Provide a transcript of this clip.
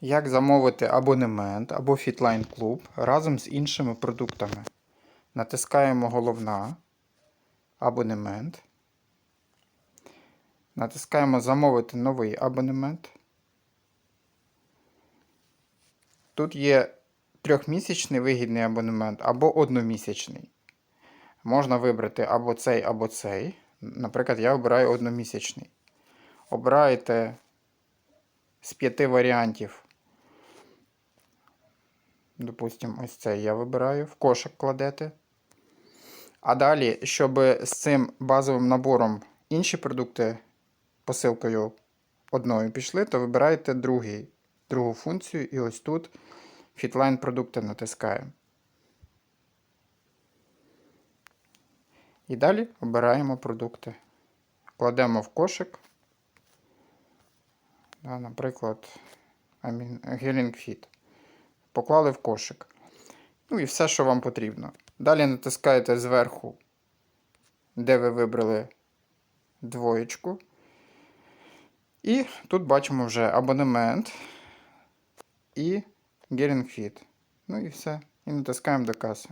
Як замовити абонемент або Fitline Club разом з іншими продуктами. Натискаємо головна абонемент. Натискаємо Замовити новий абонемент. Тут є трьохмісячний вигідний абонемент або одномісячний. Можна вибрати або цей, або цей. Наприклад, я обираю одномісячний. Обираєте з п'яти варіантів. Допустимо, ось цей я вибираю, в кошик кладете. А далі, щоб з цим базовим набором інші продукти посилкою одною пішли, то вибираєте другий, другу функцію і ось тут Fitline продукти натискаємо. І далі обираємо продукти. Кладемо в кошик. Наприклад, Healing Fit. Поклали в кошик. Ну і все, що вам потрібно. Далі натискаєте зверху, де ви вибрали двоєчку. І тут бачимо вже абонемент і Fit. Ну і все. І натискаємо до каси.